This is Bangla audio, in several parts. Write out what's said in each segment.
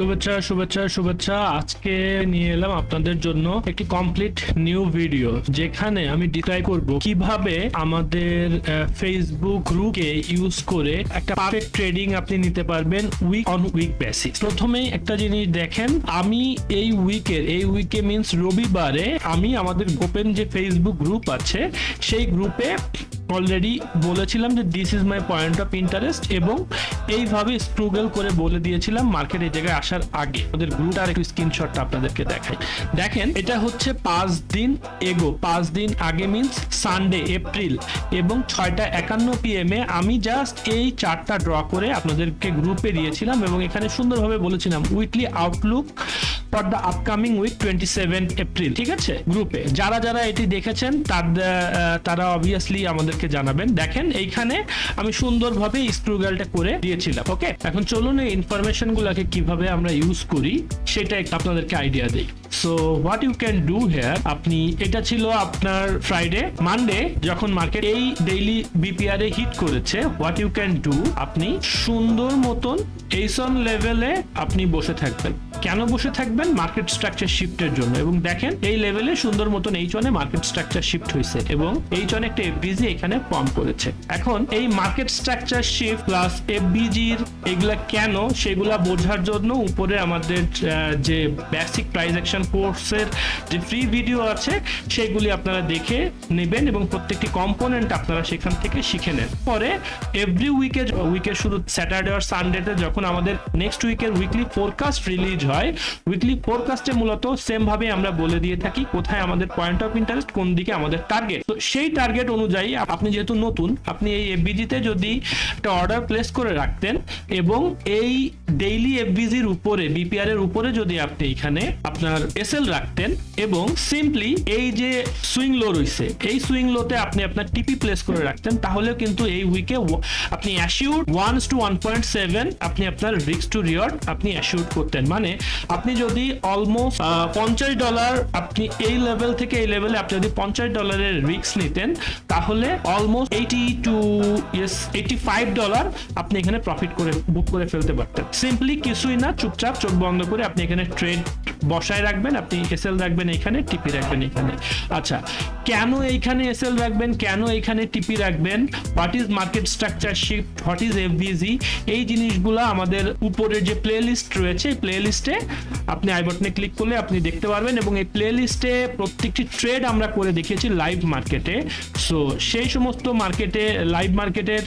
শুভেচ্ছা শুভেচ্ছা শুভেচ্ছা। আজকে নিয়ে এলাম আপনাদের জন্য একটি কমপ্লিট নিউ ভিডিও যেখানে আমি ডিটাই করব কীভাবে আমাদের ফেসবুক গ্রুপকে ইউজ করে একটা পারফেক্ট ট্রেডিং আপনি নিতে পারবেন উইক অন উইক বেসিস প্রথমেই একটা জিনিস দেখেন, আমি এই উইকের এই উইকে মিন্স রবিবারে আমি আমাদের ওপেন যে ফেসবুক গ্রুপ আছে, সেই গ্রুপে অলরেডি বলেছিলাম যে this is my point of interest এবং এইভাবে স্ট্রুগল করে বলে দিয়েছিলাম মার্কেট এই জায়গায় আসার আগে। ওদের গ্রুপটার একটু স্ক্রিনশটটা আপনাদেরকে দেখাই। দেখেন, এটা হচ্ছে পাঁচ দিন এগো পাঁচ দিন আগে মিন্স সানডে এপ্রিল এবং ছয়টা একান্ন পিএম এ আমি জাস্ট এই চারটা ড্র করে আপনাদেরকে গ্রুপে দিয়েছিলাম এবং এখানে সুন্দরভাবে বলেছিলাম weekly outlook for the upcoming week twenty seven April ঠিক আছে? গ্রুপে যারা যারা এটি দেখেছেন, তার- অবভিয়াসলি আমাদেরকে জানাবেন। দেখেন, এইখানে আমি সুন্দরভাবে স্ক্রুগালটা করে দিয়েছিলাম ওকে এখন চলুন এই ইনফরমেশনগুলোকে কীভাবে আমরা ইউজ করি, সেটা একটা আপনাদেরকে আইডিয়া দিই। So what you can do here আপনি, এটা ছিল আপনার ফ্রাইডে মানডে যখন মার্কেট এই ডেইলি বিপিআর এ হিট করেছে হোয়াট ইউ ক্যান ডু আপনি সুন্দর মতন এইসন লেভেলে আপনি বসে থাকবেন। কেন বসে থাকবেন? মার্কেট স্ট্রাকচার শিফটের জন্য। এবং দেখেন, এই লেভেলে সুন্দর মতন এই চনে মার্কেট স্ট্রাকচার শিফট হয়েছে এবং এই চনে একটা এফবিজি এখানে ফর্ম করেছে। এখন এই মার্কেট স্ট্রাকচার শিফট প্লাস এফবিজির এগুলা কেন? সেগুলা বোঝার জন্য উপরে আমাদের যে বেসিক প্রাইস অ্যাকশন কোর্সের যে ফ্রি ভিডিও আছে, সেগুলি আপনারা দেখে নেবেন এবং প্রত্যেকটি কম্পোনেন্ট আপনারা সেখান থেকে শিখে নেন। পরে এভরি উইকে উইকের শুরু স্যাটারডে আর সানডেতে যখন আমাদের নেক্সট উইকের উইকলি ফোরকাস্ট রিলিজ হয় উইকলি ফোরকাস্টে মূলত সেমভাবে আমরা বলে দিয়ে থাকি কোথায় আমাদের পয়েন্ট অফ ইন্টারেস্ট কোন দিকে আমাদের টার্গেট তো সেই টার্গেট অনুযায়ী আপনি যেহেতু নতুন, আপনি এই এফবিজিতে যদি একটা অর্ডার প্লেস করে রাখতেন এবং এই ডেইলি এফবিজির উপরে বিপিআর এর উপরে যদি আপনি এখানে আপনার এসএল রাখতেন এবং সিম্পলি এই যে সুইং লো রয়েছে, এই সুইং লোতে আপনি আপনার টিপি প্লেস করে রাখতেন, তাহলেও কিন্তু এই উইকে আপনি assumed one two one point seven আপনি আপনার রিক্স টু রিওয়ার্ড আপনি অ্যাসিউড করতেন। মানে আপনি যদি অলমোস্ট পঞ্চাশ ডলার আপনি এই লেভেল থেকে এই লেভেলে আপনি যদি পঞ্চাশ ডলারের রিক্স নিতেন, তাহলে almost eighty two yes eighty five dollar আপনি এখানে প্রফিট করে বুক করে ফেলতে পারতেন। সিম্পলি কিছুই না, চুপচাপ চোখ বন্ধ করে আপনি এখানে ট্রেড বসায় রাখবেন, আপনি এসএল রাখবেন এখানে টিপি রাখবেন এখানে। আচ্ছা কেন এইখানে এসএল রাখবেন, কেন এইখানে টিপি রাখবেন? What is market structure shift what is FBG এই জিনিসগুলো আমাদের উপরের যে প্লে লিস্ট রয়েছে প্লে লিস্টে আপনি আই বাটনে ক্লিক করলে আপনি দেখতে পারবেন এবং এই প্লে লিস্টে প্রত্যেকটি ট্রেড আমরা করে দেখিয়েছি লাইভ মার্কেটে সো সেই সমস্ত মার্কেটে লাইভ মার্কেটের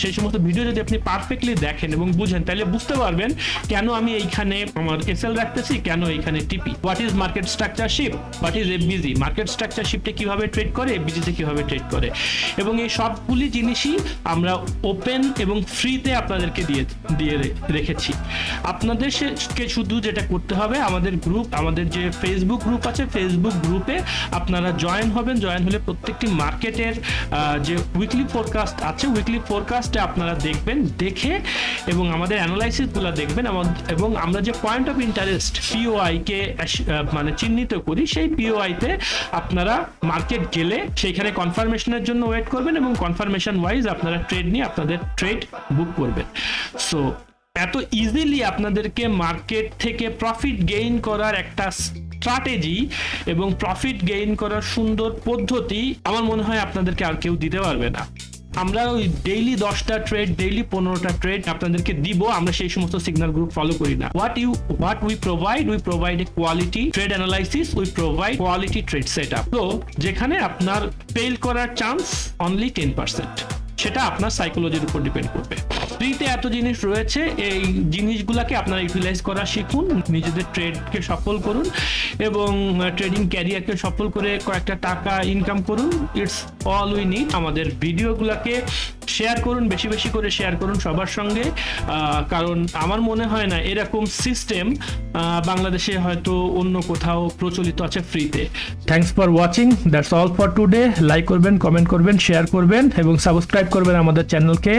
সেই সমস্ত ভিডিও যদি আপনি পারফেক্টলি দেখেন এবং বুঝেন, তাহলে বুঝতে পারবেন কেন আমি এইখানে আমার এসএল রাখতেছি কেন এখানে TP? What is market structure shift what is FBG market structure শিফটে কীভাবে ট্রেড করে? এফবিজিতে কীভাবে ট্রেড করে? এবং এই সবগুলি জিনিসই আমরা ওপেন এবং ফ্রিতে আপনাদেরকে দিয়ে দিয়ে রেখেছি। আপনাদের কে শুধু যেটা করতে হবে, আমাদের গ্রুপ আমাদের যে ফেসবুক গ্রুপ আছে ফেসবুক গ্রুপে আপনারা জয়েন হবেন। জয়েন হলে প্রত্যেকটি মার্কেটের যে উইকলি ফোরকাস্ট আছে উইকলি ফোরকাস্টে আপনারা দেখবেন, দেখে এবং আমাদের অ্যানালাইসিসগুলো দেখবেন। এবং আমরা যে পয়েন্ট অফ ইন্টারেস্ট পিওআই কে মানে চিহ্নিত করি, সেই পিওআই তে আপনারা মার্কেট গেলে সেইখানে কনফার্মেশনের জন্য ওয়েট করবেন এবং কনফার্মেশন ওয়াইজ আপনারা ট্রেড নিয়ে আপনাদের ট্রেড বুক করবেন। সো এত ইজিলি আপনাদেরকে মার্কেট থেকে প্রফিট গেইন করার একটা স্ট্র্যাটেজি এবং প্রফিট গেইন করার সুন্দর পদ্ধতি আমার মনে হয় আপনাদেরকে আর কেউ দিতে পারবে না। আমরা ওই ডেইলি দশটা ট্রেড ডেইলি পনেরোটা ট্রেড আপনাদেরকে দিব, আমরা সেই সমস্ত সিগনাল গ্রুপ ফলো করি না। What you what we provide we provide a quality trade analysis we provide quality trade set up তো যেখানে আপনার ফেল করার চান্স অনলি টেন পার্সেন্ট সেটা আপনার সাইকোলজির উপর ডিপেন্ড করবে। ফ্রিতে এত জিনিস রয়েছে, এই জিনিসগুলোকে আপনারা ইউটিলাইজ করা শিখুন, নিজেদের ট্রেডকে সফল করুন এবং ট্রেডিং ক্যারিয়ারকে সফল করে কয়েকটা টাকা ইনকাম করুন। ইটস অল উই নিড আমাদের ভিডিওগুলোকে শেয়ার করুন, বেশি বেশি করে শেয়ার করুন সবার সঙ্গে। কারণ আমার মনে হয় না এরকম সিস্টেম বাংলাদেশে হয়তো অন্য কোথাও প্রচলিত আছে ফ্রিতে thanks for watching that's all for today like করবেন কমেন্ট করবেন শেয়ার করবেন এবং সাবস্ক্রাইব করবেন আমাদের চ্যানেলকে